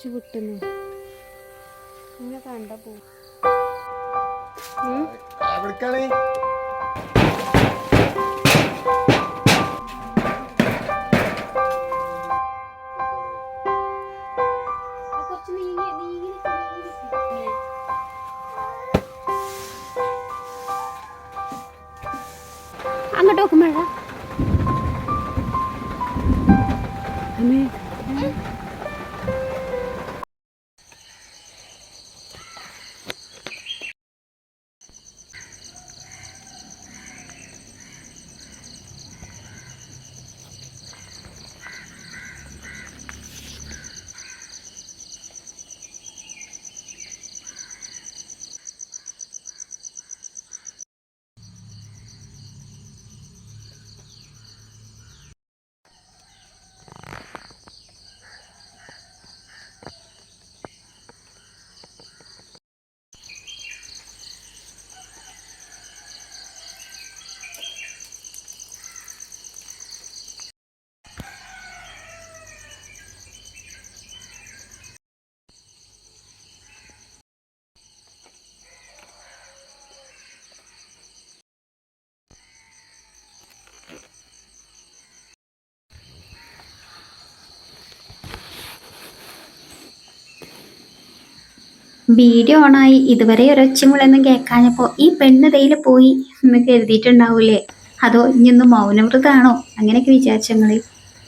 കുറച്ച് കിട്ടുന്നു. ഇങ്ങനെ കണ്ട പോ. അങ്ങോട്ട് നോക്കുമ്പോഴാ മഴ അമ്മേ വീഡിയോ ഓണായി. ഇതുവരെ ഒരൊച്ചമുളൊന്നും കേൾക്കാഞ്ഞപ്പോൾ ഈ പെണ്ണ് തേയില പോയി എന്ന് കരുതിയിട്ടുണ്ടാവൂലേ? അതോ ഇനിയൊന്ന് മൗനവ്രതാണോ? അങ്ങനെയൊക്കെ വിചാരിച്ചങ്ങൾ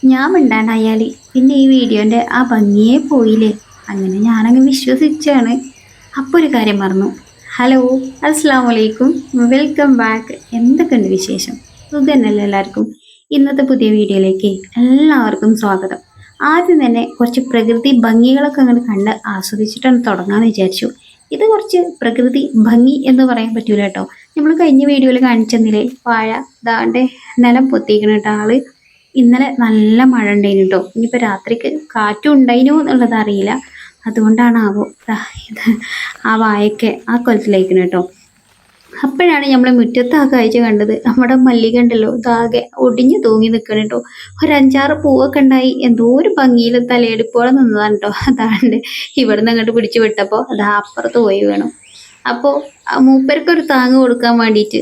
ഞാൻ മിണ്ടാണ്ടായാൽ പിന്നെ ഈ വീഡിയോന്റെ ആ ഭംഗിയേ പോയില്ലേ? അങ്ങനെ ഞാനങ്ങ് വിശ്വസിച്ചാണ്. അപ്പോൾ ഒരു കാര്യം പറഞ്ഞു ഹലോ അസ്സാം വലൈക്കും വെൽക്കം ബാക്ക്. എന്തൊക്കെയുണ്ട് വിശേഷം? സുഖന്നല്ലേ എല്ലാവർക്കും? ഇന്നത്തെ പുതിയ വീഡിയോയിലേക്ക് എല്ലാവർക്കും സ്വാഗതം. ആദ്യം തന്നെ കുറച്ച് പ്രകൃതി ഭംഗികളൊക്കെ അങ്ങോട്ട് കണ്ട് ആസ്വദിച്ചിട്ടാണ് തുടങ്ങാമെന്ന് വിചാരിച്ചു. ഇത് കുറച്ച് പ്രകൃതി ഭംഗി എന്ന് പറയാൻ പറ്റൂല കേട്ടോ. നമ്മൾ കഴിഞ്ഞ വീഡിയോയിൽ കാണിച്ചെന്നില്ലേ? വാഴ ദാണ്ടെ നിലം പൊത്തിക്കണ കേട്ടോ ആൾ. ഇന്നലെ നല്ല മഴ ഉണ്ടായിരുന്നു കേട്ടോ ഇനിയിപ്പോൾ രാത്രിക്ക് കാറ്റും ഉണ്ടായിനോ എന്നുള്ളത് അറിയില്ല. അതുകൊണ്ടാണാവോ ദാ ഇത് ആ വായൊക്കെ ആ കൊലത്തിലേക്കണം കേട്ടോ. അപ്പോഴാണ് നമ്മൾ മുറ്റത്ത് ആ കാഴ്ച കണ്ടത്. നമ്മുടെ മല്ലിക ഉണ്ടല്ലോ ഇതാകെ ഒടിഞ്ഞു തൂങ്ങി നിൽക്കണം കേട്ടോ ഒരു അഞ്ചാറ് പൂവൊക്കെ ഉണ്ടായി. എന്തോ ഒരു ഭംഗിയിൽ തലയെടുപ്പോടെ നിന്നതാണ് കേട്ടോ അതാണ്ട് ഇവിടുന്ന് അങ്ങോട്ട് പിടിച്ചു വിട്ടപ്പോൾ അത് അപ്പുറത്ത് പോയി വേണം. അപ്പോൾ മൂപ്പർക്ക് ഒരു താങ്ങ് കൊടുക്കാൻ വേണ്ടിയിട്ട്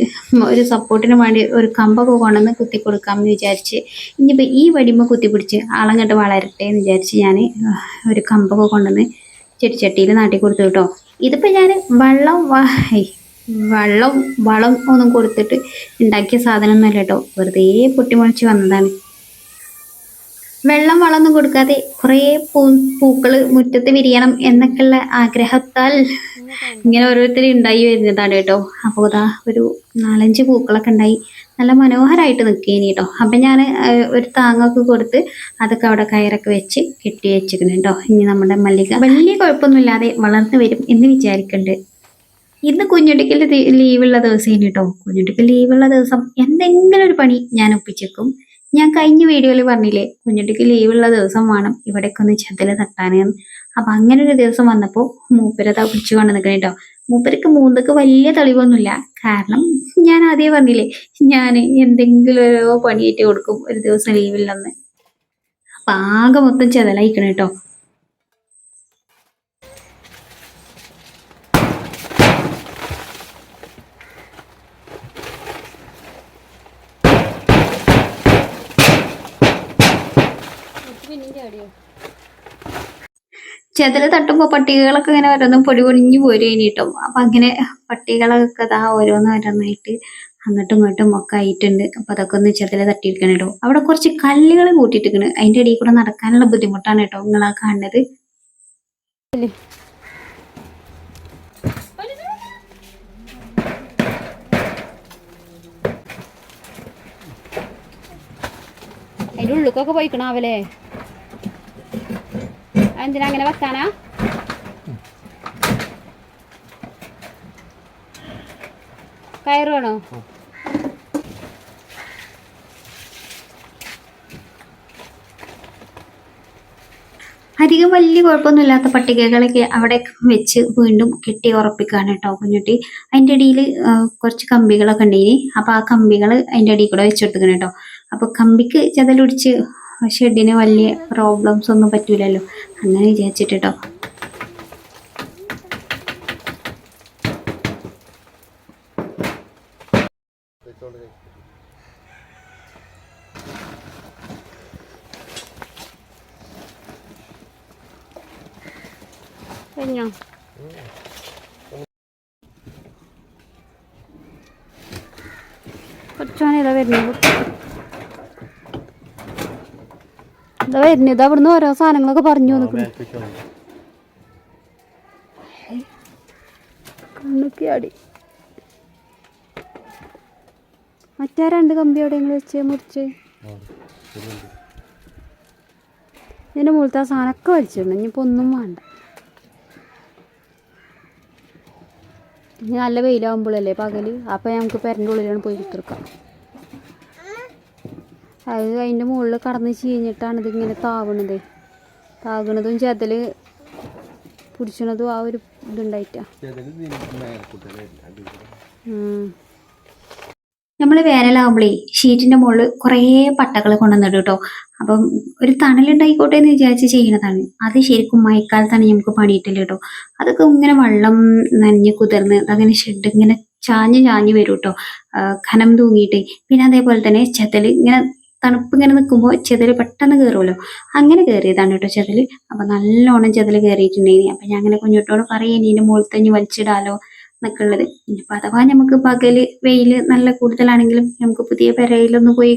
ഒരു സപ്പോർട്ടിന് വേണ്ടി ഒരു കമ്പൊക്കെ കൊണ്ടുവന്ന് കുത്തി കൊടുക്കാമെന്ന് വിചാരിച്ച് ഇനിയിപ്പോൾ ഈ വടിമ കുത്തി പിടിച്ച് ആളങ്ങോട്ട് വളരട്ടെ എന്ന് വിചാരിച്ച് ഞാൻ ഒരു കമ്പൊക്കെ കൊണ്ടുവന്ന് ചെടിച്ചട്ടിയിൽ നാട്ടി കൊടുത്തു കേട്ടോ ഇതിപ്പോൾ ഞാൻ വെള്ളം വെള്ളം വളം ഒന്നും കൊടുത്തിട്ട് ഉണ്ടാക്കിയ സാധനം ഒന്നുമല്ല കേട്ടോ. വെറുതെ പൊട്ടിമുളച്ച് വന്നതാണ്. വെള്ളം വളമൊന്നും കൊടുക്കാതെ കുറേ പൂ പൂക്കൾ മുറ്റത്ത് വിരിയണം എന്നൊക്കെയുള്ള ആഗ്രഹത്താൽ ഇങ്ങനെ ഓരോരുത്തർ ഉണ്ടായി വരുന്നതാണ് കേട്ടോ. അപ്പോൾ ഇതാ ഒരു നാലഞ്ച് പൂക്കളൊക്കെ ഉണ്ടായി. നല്ല മനോഹരമായിട്ട് നിൽക്കേനി കേട്ടോ. അപ്പം ഞാൻ ഒരു താങ്ങൊക്കെ കൊടുത്ത് അതൊക്കെ അവിടെ കയറൊക്കെ വെച്ച് കെട്ടി വെച്ചിരിക്കുന്നു കേട്ടോ. ഇനി നമ്മുടെ മല്ലിക. വലിയ കുഴപ്പമൊന്നുമില്ലാതെ വളർന്നു വരും എന്ന് വിചാരിക്കുന്നുണ്ട് ഇന്ന് കുഞ്ഞുട്ടിക്കൽ ലീവുള്ള ദിവസം കേട്ടോ കുഞ്ഞുടിക്കൽ ലീവുള്ള ദിവസം എന്തെങ്കിലും ഒരു പണി ഞാൻ ഒപ്പിച്ചേക്കും. ഞാൻ കഴിഞ്ഞ വീഡിയോയിൽ പറഞ്ഞില്ലേ കുഞ്ഞുട്ടിക്ക് ലീവുള്ള ദിവസം വേണം ഇവിടേക്ക് ഒന്ന് ചെതൽ തട്ടാൻ അപ്പൊ അങ്ങനെ ഒരു ദിവസം വന്നപ്പോൾ മൂപ്പരതാ പിടിച്ചു കൊണ്ട് നിൽക്കണേ കേട്ടോ മൂപ്പരക്ക് മൂന്നക്ക് വലിയ തെളിവൊന്നുമില്ല കാരണം ഞാൻ ആദ്യം പറഞ്ഞില്ലേ ഞാൻ എന്തെങ്കിലും ഒരു പണിയേറ്റ് കൊടുക്കും ഒരു ദിവസം ലീവില്ലെന്ന് അപ്പൊ ആകെ മൊത്തം ചെതലായിക്കണ കേട്ടോ ചെതൽ തട്ടുമ്പോൾ പട്ടികകളൊക്കെ ഇങ്ങനെ ഓരോന്നും പൊടി പൊടിഞ്ഞു പോരുകയും കേട്ടോ അപ്പൊ അങ്ങനെ പട്ടികളൊക്കെ ഇതാ ഓരോന്ന് ഓരോന്നായിട്ട് അങ്ങോട്ടും ഇങ്ങോട്ടും ഒക്കെ ആയിട്ടുണ്ട്. അപ്പൊ അതൊക്കെ ഒന്ന് ചെതൽ തട്ടിയിരിക്കണം കേട്ടോ അവിടെ കുറച്ച് കല്ലുകൾ കൂട്ടിയിട്ടിരിക്കണ്. അതിന്റെ ഇടയിൽ കൂടെ നടക്കാനുള്ള ബുദ്ധിമുട്ടാണ് കേട്ടോ നിങ്ങൾ ആ കാണുന്നത്. അതിന്റെ ഉള്ളിക്കൊക്കെ പോയിക്കണാവല്ലേ എന്തിനാ അങ്ങനെ വെക്കാനാ? കയറ് വേണോ? അധികം വലിയ കുഴപ്പമൊന്നുമില്ലാത്ത പട്ടികകളൊക്കെ അവിടെ വെച്ച് വീണ്ടും കെട്ടി ഉറപ്പിക്കുകയാണ് കേട്ടോ കുഞ്ഞുട്ടി. അതിന്റെ ഇടയിൽ കുറച്ച് കമ്പികളൊക്കെ ഉണ്ടേനി അപ്പോൾ ആ കമ്പികൾ അതിന്റെ അടിയിൽ കൂടെ വെച്ചെടുത്തുക്കണം കേട്ടോ. അപ്പോൾ കമ്പിക്ക് ചെതലൊടിച്ച് ഷെഡിന് വലിയ പ്രോബ്ലംസ് ഒന്നും പറ്റൂലല്ലോ. അങ്ങനെ വിചാരിച്ചിട്ട് കേട്ടോ കഴിഞ്ഞോ കുറച്ചാണ് ഇതാ വരുന്നത് ഇതാ വരുന്നത്? ഇതാ ഇവിടുന്ന് ഓരോ സാധനങ്ങളൊക്കെ പറഞ്ഞു നിൽക്കുന്നു കണ്ണൊക്കെ ആടി മറ്റേ രണ്ട് കമ്പി അവിടെ നിങ്ങൾ വെച്ച് മുറിച്ച്. ഇതിന്റെ മുകളിലത്തെ ആ സാധനമൊക്കെ വലിച്ചിടണം. ഇനിയിപ്പോൾ ഒന്നും വേണ്ട. ഇനി നല്ല വെയിലാവുമ്പോഴല്ലേ പകൽ? അപ്പൊ നമുക്ക് പെരന്റെ ഉള്ളിലാണ് പോയി കുത്തിർക്കാം അത് അതിന്റെ മുകളിൽ കടന്ന് ചീഞ്ഞിട്ടാണ് ഇതിങ്ങനെ താവണത്. താകണതും ചതൽ പിടിച്ചണതും ആ ഒരു ഇതുണ്ടായിട്ടാ. ഉം. നമ്മൾ വേനലാകുമ്പോഴേ ഷീറ്റിന്റെ മുകളിൽ കുറേ പട്ടകൾ കൊണ്ടുവന്നിട്ട് കേട്ടോ. അപ്പം ഒരു തണലുണ്ടായിക്കോട്ടെ എന്ന് വിചാരിച്ച് ചെയ്യണതാണ് അത് ശരിക്കും മഴക്കാലത്താണ് നമുക്ക് പണിയിട്ടില്ല കേട്ടോ. അതൊക്കെ ഇങ്ങനെ വെള്ളം നനഞ്ഞ് കുതിർന്ന് അതങ്ങനെ ഷെഡ് ഇങ്ങനെ ചാഞ്ഞ് ചാഞ്ഞ് വരും കേട്ടോ. ഖനം തൂങ്ങിയിട്ട്. പിന്നെ അതേപോലെ തന്നെ ചെത്തൽ ഇങ്ങനെ തണുപ്പ് ഇങ്ങനെ നിൽക്കുമ്പോൾ ചെതൽ പെട്ടെന്ന് കയറുമല്ലോ അങ്ങനെ കയറിയതാണ് കേട്ടോ ചെതൽ അപ്പം നല്ലോണം ചെതൽ കയറിയിട്ടുണ്ടായിനി അപ്പം ഞാൻ അങ്ങനെ കുഞ്ഞോട്ടോട് പറയും ഇതിന്റെ മുകളിൽ തന്നെ വലിച്ചിടാലോ എന്നൊക്കെ ഉള്ളത്. ഇനിയിപ്പോൾ അഥവാ നമുക്ക് പകൽ വെയിൽ നല്ല കൂടുതലാണെങ്കിലും നമുക്ക് പുതിയ പെരയിലൊന്ന് പോയി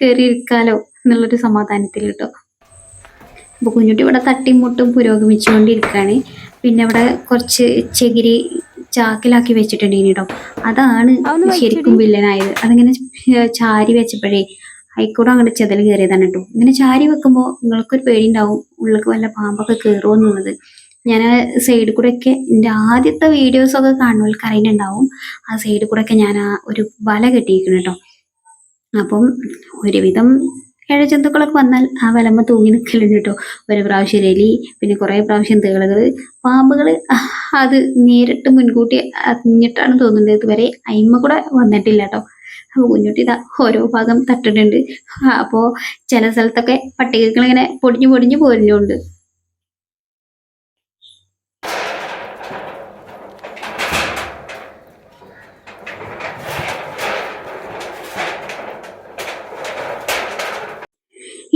കയറി ഇരിക്കാലോ എന്നുള്ളൊരു സമാധാനത്തിൽ കേട്ടോ. അപ്പോൾ കുഞ്ഞുട്ടി ഇവിടെ തട്ടിമുട്ടും പുരോഗമിച്ചുകൊണ്ടിരിക്കുകയാണ് പിന്നെ ഇവിടെ കുറച്ച് ചകിരി ചാക്കിലാക്കി വെച്ചിട്ടുണ്ട് ഇനി കേട്ടോ. അതാണ് ശരിക്കും വില്ലനായത്. അതിങ്ങനെ ചാരി വെച്ചപ്പോഴേ അയിക്കൂടെ അങ്ങോട്ട് ചെതൽ കയറിയതാണ് കേട്ടോ. ഇങ്ങനെ ചാരി വെക്കുമ്പോൾ നിങ്ങൾക്കൊരു പേടി ഉണ്ടാവും ഉള്ളിലേക്ക് വല്ല പാമ്പൊക്കെ കയറുമോ എന്നുള്ളത്. ഞാൻ സൈഡിൽ കൂടെ ഒക്കെ എന്റെ ആദ്യത്തെ വീഡിയോസൊക്കെ കാണുന്നവർക്ക് അറിയുന്നുണ്ടാവും. ആ സൈഡിൽ കൂടെ ഒക്കെ ഞാൻ ആ ഒരു വല കെട്ടിയിരിക്കണം കേട്ടോ. അപ്പം ഒരുവിധം ഇഴജന്തുക്കളൊക്കെ വന്നാൽ ആ വലമ്മ തൂങ്ങി നിൽക്കലുണ്ട് കേട്ടോ. ഒരു പ്രാവശ്യം എലി പിന്നെ കുറേ പ്രാവശ്യം തേളുകൾ. പാമ്പുകൾ അത് നേരിട്ട് മുൻകൂട്ടി അറിഞ്ഞിട്ടാണ് തോന്നുന്നത്. ഇതുവരെ അയിമ കൂടെ വന്നിട്ടില്ല കേട്ടോ. കുഞ്ഞുട്ടി ഇതാ ഓരോ ഭാഗം തട്ടിട്ടുണ്ട്. അപ്പോ ചില സ്ഥലത്തൊക്കെ പട്ടികകൾ ഇങ്ങനെ പൊടിഞ്ഞു പൊടിഞ്ഞു പോരുന്നുണ്ട്.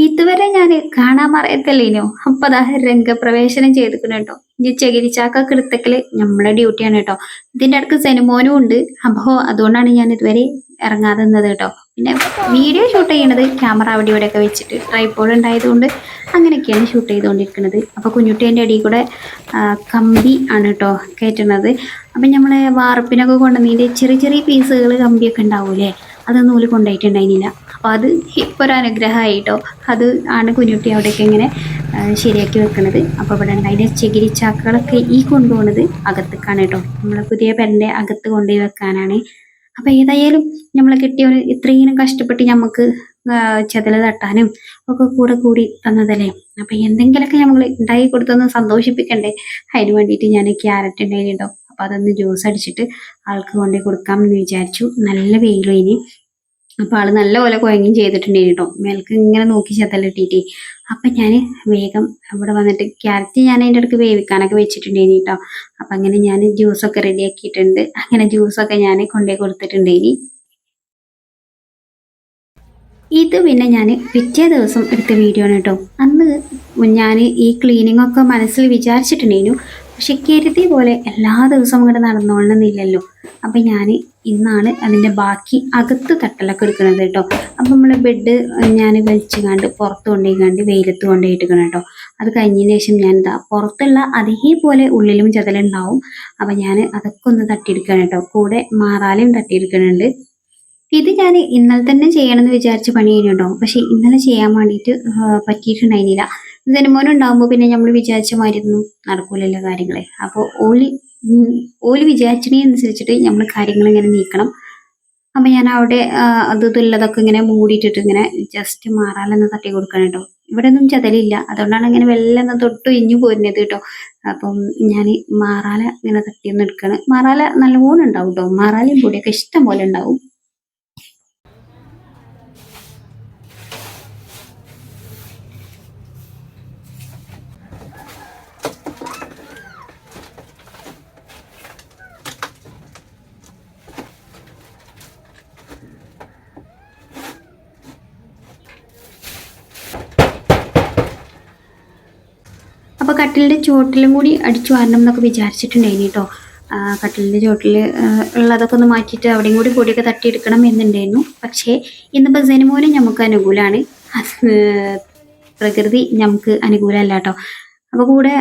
ഇതുവരെ ഞാൻ കാണാൻ പറയത്തില്ലേനോ അപ്പൊ അതാ രംഗപ്രവേശനം ചെയ്തിരിക്കുന്നു കേട്ടോ. ഇനി ചകിരിച്ചാക്ക കിടത്തക്കൽ നമ്മളെ ഡ്യൂട്ടിയാണ് കേട്ടോ. ഇതിന്റെ അടുക്ക് സെനിമോനും ഉണ്ട്. അപ്പോ അതുകൊണ്ടാണ് ഞാൻ ഇതുവരെ ഇറങ്ങാതെ നിന്നത് കേട്ടോ. പിന്നെ വീഡിയോ ഷൂട്ട് ചെയ്യണത് ക്യാമറ അവിടെ ഇവിടെ ഒക്കെ വെച്ചിട്ട് ട്രൈപ്പോഡ് ഉണ്ടായതുകൊണ്ട് അങ്ങനെയൊക്കെയാണ് ഷൂട്ട് ചെയ്തുകൊണ്ടിരിക്കുന്നത് അപ്പൊ കുഞ്ഞുട്ടേന്റെ അടിയിൽ കൂടെ കമ്പി ആണ് കേട്ടോ കയറ്റുന്നത് അപ്പം നമ്മൾ വാർപ്പിനൊക്കെ കൊണ്ടുവന്നതിന്റെ ചെറിയ ചെറിയ പീസുകൾ കമ്പിയൊക്കെ ഉണ്ടാവൂലേ? അത് നൂൽ കൊണ്ടുപോയിട്ടുണ്ടായിരുന്നില്ല. അപ്പോൾ അത് ഇപ്പോൾ ഒരു അനുഗ്രഹമായി കേട്ടോ. അത് ആണ് കുഞ്ഞുട്ടി അവിടെയൊക്കെ ഇങ്ങനെ ശരിയാക്കി വെക്കണത്. അപ്പോൾ ഇവിടെ അതിന്റെ ചകിരി ചാക്കുകളൊക്കെ ഈ കൊണ്ടുപോകുന്നത് അകത്തേക്കാണ് കേട്ടോ. നമ്മളെ പുതിയ പെരന്റെ അകത്ത് കൊണ്ടുപോയി വെക്കാനാണ് അപ്പോൾ ഏതായാലും നമ്മളെ കിട്ടിയവർ ഇത്രയും കഷ്ടപ്പെട്ട് നമുക്ക് ചെതൽ തട്ടാനും ഒക്കെ കൂടെ കൂടി തന്നതല്ലേ? അപ്പം എന്തെങ്കിലുമൊക്കെ നമ്മൾ ഉണ്ടാക്കി കൊടുത്തൊന്ന് സന്തോഷിപ്പിക്കണ്ടേ? അതിന് വേണ്ടിയിട്ട് ഞാൻ ക്യാരറ്റ് ഉണ്ടായിരുന്നു അപ്പോൾ അതൊന്ന് ജ്യൂസ് അടിച്ചിട്ട് ആൾക്ക് കൊണ്ടുപോയി കൊടുക്കാമെന്ന് വിചാരിച്ചു. നല്ല വെയിലും ഇനി. അപ്പോൾ ആൾ നല്ലപോലെ കുഴങ്ങും ചെയ്തിട്ടുണ്ടായിരുന്നു കേട്ടോ മേൽക്ക് ഇങ്ങനെ നോക്കി ചത്തലിട്ടിട്ട് അപ്പം ഞാൻ വേഗം അവിടെ വന്നിട്ട് ക്യാരറ്റ് ഞാൻ അതിന്റെ അടുക്ക് വേവിക്കാനൊക്കെ വെച്ചിട്ടുണ്ട് കേട്ടോ അപ്പം അങ്ങനെ ഞാൻ ജ്യൂസൊക്കെ റെഡിയാക്കിയിട്ടുണ്ട് അങ്ങനെ ജ്യൂസൊക്കെ ഞാൻ കൊണ്ടുപോയി കൊടുത്തിട്ടുണ്ടായിനി. ഇത് പിന്നെ ഞാൻ പിറ്റേ ദിവസം എടുത്ത വീഡിയോ ആണ് കേട്ടോ. അന്ന് ഞാൻ ഈ ക്ലീനിങ് ഒക്കെ മനസ്സിൽ വിചാരിച്ചിട്ടുണ്ടായിരുന്നു പക്ഷെ കരുതിയ പോലെ എല്ലാ ദിവസവും ഇങ്ങോട്ട് നടന്നോളണമെന്നില്ലല്ലോ അപ്പം ഞാൻ ഇന്നാണ് അതിന്റെ ബാക്കി അകത്ത് തട്ടലൊക്കെ എടുക്കുന്നത് കേട്ടോ. അപ്പം നമ്മൾ ബെഡ് ഞാൻ വലിച്ചു കണ്ട് പുറത്ത് കൊണ്ടുപോയി കണ്ട് വെയിലത്ത് കൊണ്ടുപോയി എടുക്കണം കേട്ടോ. അത് കഴിഞ്ഞതിന് ശേഷം ഞാൻ ഞാനിതാ പുറത്തുള്ള അതേപോലെ ഉള്ളിലും ചതലുണ്ടാവും. അപ്പം ഞാൻ അതൊക്കെ ഒന്ന് തട്ടിയെടുക്കണം കേട്ടോ. കൂടെ മാറാലയും തട്ടിയെടുക്കുന്നുണ്ട് ഇത് ഞാൻ ഇന്നലെ തന്നെ ചെയ്യണമെന്ന് വിചാരിച്ച് പണി കഴിഞ്ഞിട്ടുണ്ടാവും പക്ഷെ ഇന്നലെ ചെയ്യാൻ വേണ്ടിയിട്ട് പറ്റിയിട്ടുണ്ടായിരുന്നില്ല. ജനമോനും ഉണ്ടാകുമ്പോൾ പിന്നെ നമ്മൾ വിചാരിച്ച മാതിരിയൊന്നും നടക്കൂലല്ലോ കാര്യങ്ങളെ. അപ്പോൾ ഓലി ഓൽ വിചാരിച്ചതിനനുസരിച്ചിട്ട് നമ്മൾ കാര്യങ്ങൾ ഇങ്ങനെ നീക്കണം. അപ്പം ഞാൻ അവിടെ അത് ഇതുള്ളതൊക്കെ ഇങ്ങനെ മൂടിയിട്ടിട്ട് ഇങ്ങനെ ജസ്റ്റ് മാറാലെന്ന് തട്ടി കൊടുക്കണം കേട്ടോ. ഇവിടെ ഒന്നും ചതലില്ല. അതുകൊണ്ടാണ് ഇങ്ങനെ വെള്ളം തൊട്ട് ഇഞ്ഞു പോരുന്നത് കേട്ടോ. അപ്പം ഞാൻ മാറാല ഇങ്ങനെ തട്ടിയൊന്ന് എടുക്കണം. മാറാല നല്ലപോലെ ഉണ്ടാവും കേട്ടോ. മാറാലയും പൊടിയൊക്കെ ഇഷ്ടം പോലെ ഉണ്ടാവും. കട്ടിലിന്റെ ചോട്ടിലും കൂടി അടിച്ചു വാരണം എന്നൊക്കെ വിചാരിച്ചിട്ടുണ്ടായിനി കേട്ടോ കട്ടിലിന്റെ ചോട്ടിൽ ഉള്ളതൊക്കെ ഒന്ന് മാറ്റിയിട്ട് അവിടെയും കൂടി പൊടിയൊക്കെ തട്ടിയെടുക്കണം എന്നുണ്ടായിരുന്നു. പക്ഷേ ഇന്നിപ്പോൾ ജനുമൂലം നമുക്ക് അനുകൂലമാണ് പ്രകൃതി നമുക്ക് അനുകൂലമല്ല കേട്ടോ അപ്പോൾ കൂടെ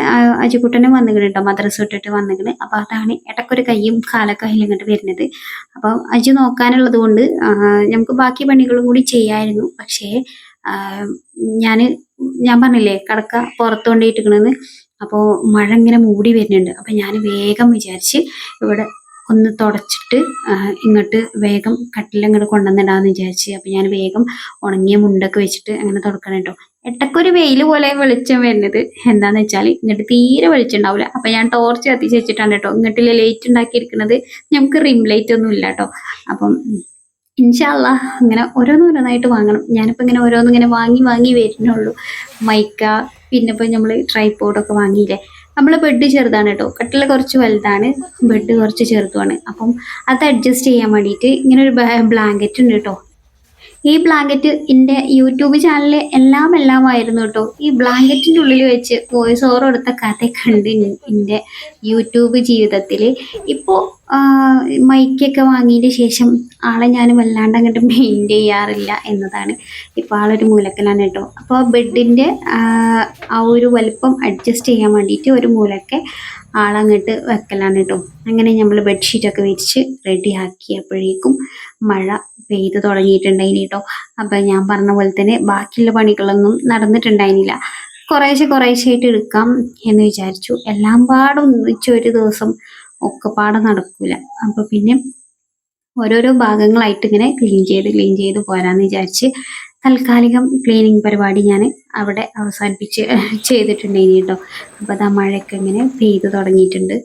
അജിക്കുട്ടനും വന്നിക്കണ് കേട്ടോ മദ്രസ വിട്ടിട്ട് വന്നിക്കണ്. അപ്പോൾ അതാണ് ഇടയ്ക്കൊരു കയ്യും കാലൊക്കെ ഇങ്ങോട്ട് വരുന്നത്. അപ്പോൾ അജി നോക്കാനുള്ളത് കൊണ്ട് നമുക്ക് ബാക്കി പണികളും കൂടി ചെയ്യായിരുന്നു. പക്ഷേ ഞാൻ ഞാൻ പറഞ്ഞില്ലേ കടക്ക പുറത്ത് കൊണ്ടിട്ടിരിക്കണെന്ന് അപ്പോൾ മഴ ഇങ്ങനെ മൂടി വരുന്നുണ്ട്. അപ്പം ഞാൻ വേഗം വിചാരിച്ച് ഇവിടെ ഒന്ന് തുടച്ചിട്ട് ഇങ്ങോട്ട് വേഗം കട്ടിലങ്ങോട്ട് കൊണ്ടുവന്നിടാന്ന് വിചാരിച്ച്. അപ്പം ഞാൻ വേഗം ഉണങ്ങിയ മുണ്ടൊക്കെ വെച്ചിട്ട് അങ്ങനെ തുടക്കണം കേട്ടോ എട്ടക്കൊരു വെയിൽ പോലെ വെളിച്ചം വരുന്നത്. എന്താന്ന് വെച്ചാൽ ഇങ്ങോട്ട് തീരെ വെളിച്ചം ഉണ്ടാവില്ല അപ്പം ഞാൻ ടോർച്ച് കത്തിച്ച് വെച്ചിട്ടാണ് കേട്ടോ ഇങ്ങോട്ടിലെ ലൈറ്റ് ഉണ്ടാക്കിയിരിക്കുന്നത് നമുക്ക് റിം ലൈറ്റ് ഒന്നും ഇല്ല കേട്ടോ അപ്പം ഇൻഷാല്ല അങ്ങനെ ഓരോന്നോരോന്നായിട്ട് വാങ്ങണം. ഞാനിപ്പോൾ ഇങ്ങനെ ഓരോന്നിങ്ങനെ വാങ്ങി വാങ്ങി വരുന്നുള്ളൂ. മൈക്ക പിന്നെ ഇപ്പോൾ നമ്മൾ ട്രൈപ്പോഡൊക്കെ വാങ്ങിയില്ലേ? നമ്മൾ ബെഡ് ചെറുതാണ് കേട്ടോ കട്ടിൽ കുറച്ച് വലുതാണ് ബെഡ് കുറച്ച് ചെറുതുമാണ്. അപ്പം അത് അഡ്ജസ്റ്റ് ചെയ്യാൻ വേണ്ടിയിട്ട് ഇങ്ങനെ ഒരു ബ്ലാങ്കറ്റ് ഉണ്ട് കേട്ടോ ഈ ബ്ലാങ്കറ്റ് എന്റെ യൂട്യൂബ് ചാനലിലെ എല്ലാം എല്ലാം ആയിരുന്നു കേട്ടോ ഈ ബ്ലാങ്കറ്റിന്റെ ഉള്ളിൽ വെച്ച് വോയിസ് ഓവർ കൊടുത്ത കഥ ഉണ്ട് എന്റെ യൂട്യൂബ് ജീവിതത്തിൽ ഇപ്പോൾ മൈക്കൊക്കെ വാങ്ങിയതിന് ശേഷം ആളെ ഞാൻ വല്ലാണ്ട് അങ്ങോട്ട് മെയിന്റെയിൻ ചെയ്യാറില്ല എന്നതാണ് ഇപ്പോൾ ആളൊരു മൂലക്കലാണ് കേട്ടോ അപ്പോൾ ബെഡിന്റെ ആ ഒരു വലുപ്പം അഡ്ജസ്റ്റ് ചെയ്യാൻ വേണ്ടിയിട്ട് ഒരു മൂലക്കെ ആളങ്ങോട്ട് വെക്കലാണ് കേട്ടോ അങ്ങനെ നമ്മൾ ബെഡ്ഷീറ്റൊക്കെ വിരിച്ച് റെഡിയാക്കിയപ്പോഴേക്കും മഴ പെയ്ത് തുടങ്ങിയിട്ടുണ്ടായിനി കേട്ടോ അപ്പം ഞാൻ പറഞ്ഞ പോലെ തന്നെ ബാക്കിയുള്ള പണികളൊന്നും നടന്നിട്ടുണ്ടായിരുന്നില്ല കുറേശ്ശെ കുറേശ്ശായിട്ട് എടുക്കാം എന്ന് വിചാരിച്ചു. എല്ലാം പാടും. ഒന്നിച്ച് ഒരു ദിവസം ഒക്കെ പാടം നടക്കൂല. അപ്പോൾ പിന്നെ ഓരോരോ ഭാഗങ്ങളായിട്ട് ഇങ്ങനെ ക്ലീൻ ചെയ്ത് ക്ലീൻ ചെയ്ത് പോരാന്ന് വിചാരിച്ച് താൽക്കാലികം ക്ലീനിങ് പരിപാടി ഞാൻ അവിടെ അവസാനിപ്പിച്ച് ചെയ്തിട്ടുണ്ടായിരുന്നു കേട്ടോ അപ്പോൾ ആ മഴയൊക്കെ ഇങ്ങനെ പെയ്ത് തുടങ്ങിയിട്ടുണ്ട്.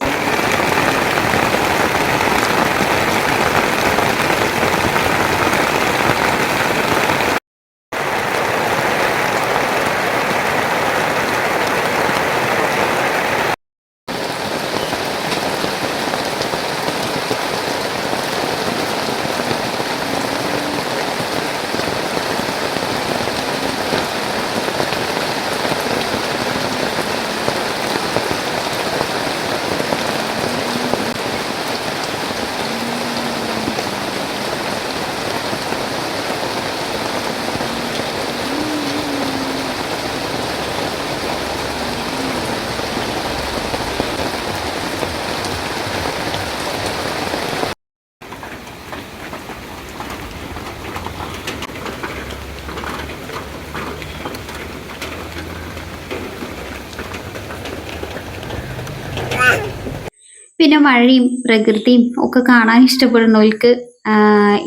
പിന്നെ മഴയും പ്രകൃതിയും ഒക്കെ കാണാൻ ഇഷ്ടപ്പെടുന്നവർക്ക്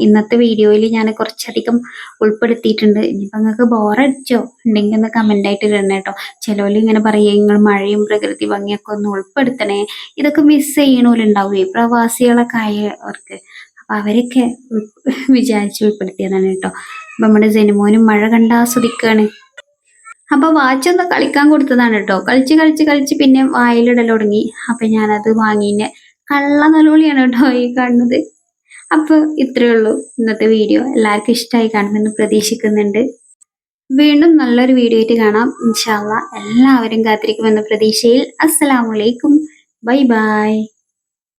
ഇന്നത്തെ വീഡിയോയിൽ ഞാൻ കുറച്ചധികം ഉൾപ്പെടുത്തിയിട്ടുണ്ട്. ഇനിയിപ്പോൾ നിങ്ങൾക്ക് ബോറടിച്ചോ ഉണ്ടെങ്കിൽ ഒന്ന് കമന്റ് ആയിട്ട് ഇടണം കേട്ടോ ചിലവർ ഇങ്ങനെ പറയുക നിങ്ങൾ മഴയും പ്രകൃതി ഭംഗിയൊക്കെ ഒന്ന് ഉൾപ്പെടുത്തണേ. ഇതൊക്കെ മിസ് ചെയ്യണമല്ലോ പ്രവാസികളൊക്കെ ആയവർക്ക്. അപ്പം അവരൊക്കെ വിചാരിച്ച് ഉൾപ്പെടുത്തിയതാണ് കേട്ടോ അപ്പം നമ്മുടെ ജനുമോനും മഴ കണ്ട് ആസ്വദിക്കുകയാണ് അപ്പൊ വാച്ച് ഒന്ന് കളിക്കാൻ കൊടുത്തതാണ് കേട്ടോ കളിച്ച് കളിച്ച് കളിച്ച് പിന്നെ വായിലിടൽ തുടങ്ങി അപ്പൊ ഞാനത് വാങ്ങിന്. കള്ള നല്ലോളിയാണ് കേട്ടോ ഈ കാണുന്നത്. അപ്പൊ ഇത്രയേ ഉള്ളൂ ഇന്നത്തെ വീഡിയോ എല്ലാവർക്കും ഇഷ്ടമായി കാണുമെന്ന് പ്രതീക്ഷിക്കുന്നുണ്ട്. വീണ്ടും നല്ലൊരു വീഡിയോ ആയിട്ട് കാണാം. ഇൻഷാല്ല എല്ലാവരും കാത്തിരിക്കുമെന്ന പ്രതീക്ഷയിൽ. അസ്സലാമലൈക്കും ബൈ ബൈ.